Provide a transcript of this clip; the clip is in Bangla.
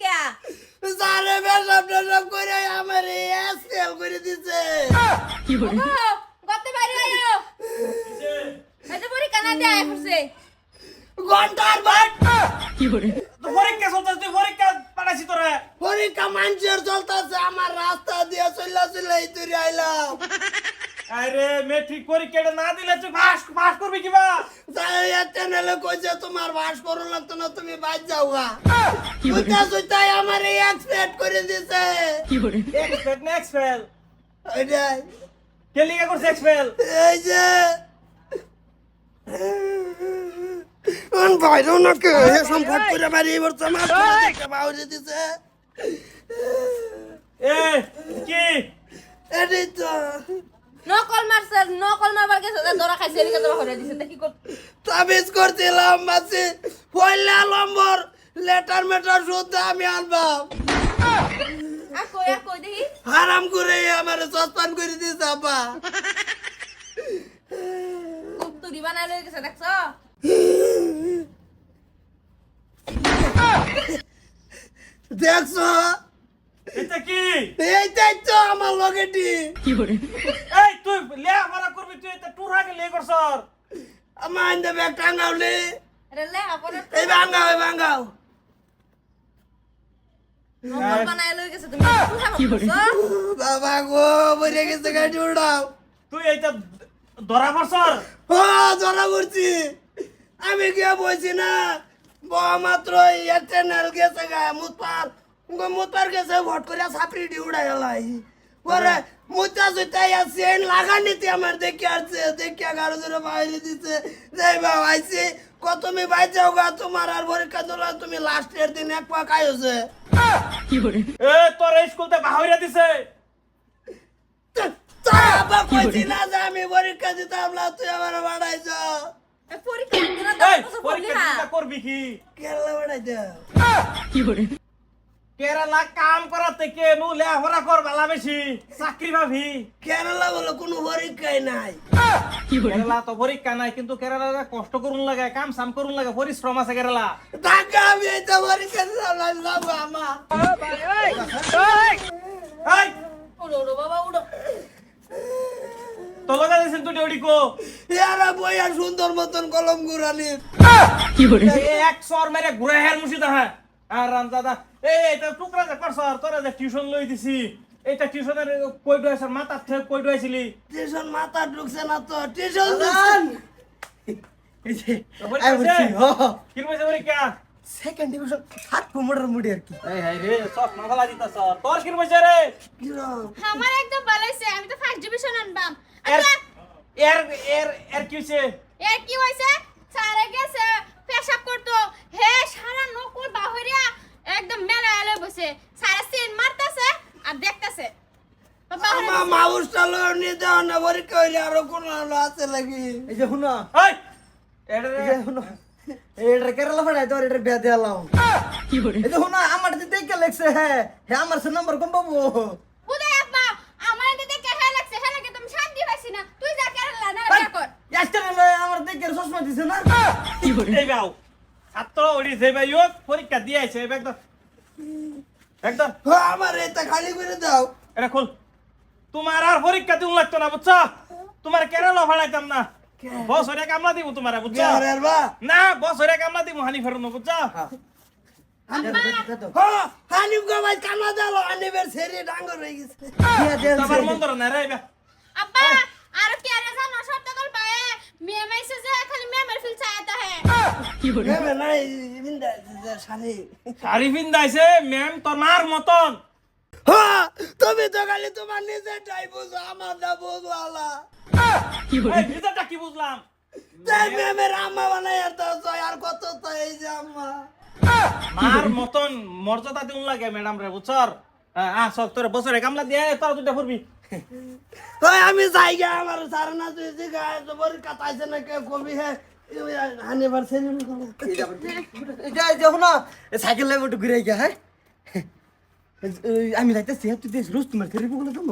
কে? সারে করে আমার এসএল করে দিছে। ওগো, গতে বাইরে আয়ো। এই যে পরীক্ষা না দেয় করছে। ঘণ্টার বাট তো পরীক্ষা চলতেছে পরীক্ষা তোরা মানুষের চলতেছে আমার রাস্তা দিয়ে চল্লা চল্লা এই তুই আইলাম। আরে মেট্রিক পরীক্ষাটা না দিলে তুই পাস পাস করবি কিবা? চ্যানেলে কইছে তোমার বাস করো লাগতো না তুমি বাদ যাও গা সুইতা সুইতাই আমার এই এক্সপেক্ট করে দিছে। এক্সপেল না এক্সপেল ওইটাই। কে লিগা করছে এক্সপেল এই যে। অন বাইরেও না কে হে সম্পদ করে বাড়ি এবার তো আমার দিছে। এ কি? এটাই তো নকল মারছে নকল মারবার গেছে ধরা খাইছে এদিকে তোমার হরে দিছে তা কি কর তাবিজ করছিলাম মাসি। পয়লা নম্বর লেটার মেটার শুদ্ধ আমি আনবাম। আর আর হারাম করে আমার সসপান করে দিছে আব্বা খুব তুরি বানাই লই গেছে দেখছ? দেখছ? এটা কি? এইটাই তো আমার লগেটি এই তুই লেখাপড়া করবি তুই এটা টুর আগে লে করছর আমার আইন্দে ব্যাগ টাঙ্গাওলে এটা লে আপন এই ভাঙ্গাও এই নকল বানাই লই গেছে তুমি। কি করছ বাবা গো বইরে গেছে গাড়ি উড়াও। তুই এইটা ধরা ও ধরা পড়ছি। আমি গিয়ে বলছি না মাত্র চ্যানেল গেছে গা মুতার। মুতার গেছে ভোট করে সাপড়ি ডি উড়াই গেলাই পরে মুতা সুতা সেন লাগানিতে আমার দেখে আসছে দেখে গারো জোরে বাইরে দিচ্ছে যাই বাবা আইসি কত তুমি বাই যাও গা তোমার আর পরীক্ষা দিলা তুমি লাস্টের দিন এক পা খাইছে এ তোর স্কুলতে বাহিরা দিছে। আবার কইছি না যে আমি পরীক্ষা দিতাম না তুই আমার বাড়াইছ। পরীক্ষা করবি কি? কেরলা বাড়াইছ কেরালা কাম করাতে কে নু লেখাপড়া কর বালা বেশি চাকরি ভাবি কেরালা বলে কোনো পরীক্ষাই নাই। কেরালা তো পরীক্ষা নাই কিন্তু কেরালা কষ্ট করুন লাগে কাম সাম করুন লাগে পরিশ্রম আছে কেরালা। ঢাকা আমি এটা পরীক্ষা দিতাম না যাব এই। উড়ো উড়ো বাবা উড়ো। তো লগা দিছেন তুই ডিউটি কো। ইয়ারা বই আর সুন্দর মতন কলম গুরানি এই এক সর মেরে ঘুরে হের মুসি হ্যাঁ। আর রাম দাদা এই এটা টুকরা যে কর সর তোরা যে টিউশন লই দিছি। এইটা টিউশনের কই ডুয়াইছ মাথা থেকে কই ডুয়াইছিলি টিউশন মাথা ঢুকছে না তো টিউশন দিচ্ছেন কি পয়সা পরীক্ষা সেকেন্ড ডিভিশন থার্ড প্রমোটার মুডি আর কি। এই হাই রে সব মাথালা দিতা সর। তোর কি পয়সা রে? আমার একদম ভালো আমি তো ফার্স্ট ডিভিশন আনবাম এর আচ্ছা এর এর এর কি হইছে? এর কি হয়েছে স্যারে গেছে পেশাব করতো। হে সারা নকুল বাহরিয়া একদম মেলা এলে বসে। স্যারে সিন মারতাছে আর দেখতাছে। তো বাহিরে আমার মাউসটা লো নিয়ে দেওয়া না পরীক্ষা হইলে আরও কোন আলো আছে লাগি এই যে শুনো। এই এটা যে শুনো। এটা কেরালা ফাড়াই তোর এটা বিয়া দিয়ে লাও। এই যে শুনো আমার যে দেখে লেগছে হ্যাঁ হ্যাঁ আমার সে নম্বর কম পাবো বুঝাই আপা আমার এতে দেখে হে লাগছে হে লাগে তুমি শান্তি পাইছি না তুই যা কেরালা না বিয়া কর একটা আমার দেখে চশমা দিছে না এই বাউ ছাত্র ওড়ি যে ভাই হোক পরীক্ষা দিয়ে আইছে একদম একদম ও, আমার এটা খালি করে দাও। এটা খোল। তোমার আর পরীক্ষা দিন লাগতো না বুঝছ? তোমার কেরালা ভাড়াইতাম না। বছরে কামলা দিব তোমার বুঝছ? বিহারের বা? না বছরে কামলা দিব হানি ফেরত বুঝছ? হানিফ গো ভাই কানা দাও হানিফের সেরি ডাঙ্গর হয়ে গেছে। তোমার মন না রে বা আর কি আরে জানো সব তো কল পায়ে মেয়ে যে খালি ফিল হে ভেবে নাই বিন্দা শাড়ি শাড়ি পিন্দাইছে ম্যাম তোর মার মতন তুমি তো খালি তোমার নিজেরটাই বুঝো আমার না বুঝলা এই নিজেরটা কি বুঝলাম তাই মেমের আম্মা বানাই আর তো আর কত তো এই যে আম্মা মার মতন মর্যাদা দিন লাগে ম্যাডাম রে বুঝছর আ সব তোর বছরে কামলা দিয়ে তোরা দুটা ফুরবি। ওই আমি যাই গে আমার সারা না তুই যে গায়ে তো বড় কাটাইছে না কে কবি হে। সাইকেল লাগে ঘুরে গিয়া হ্যাঁ আমি যাইতেছি তুই দেখ রোজ তোমার ফেরি বলে তো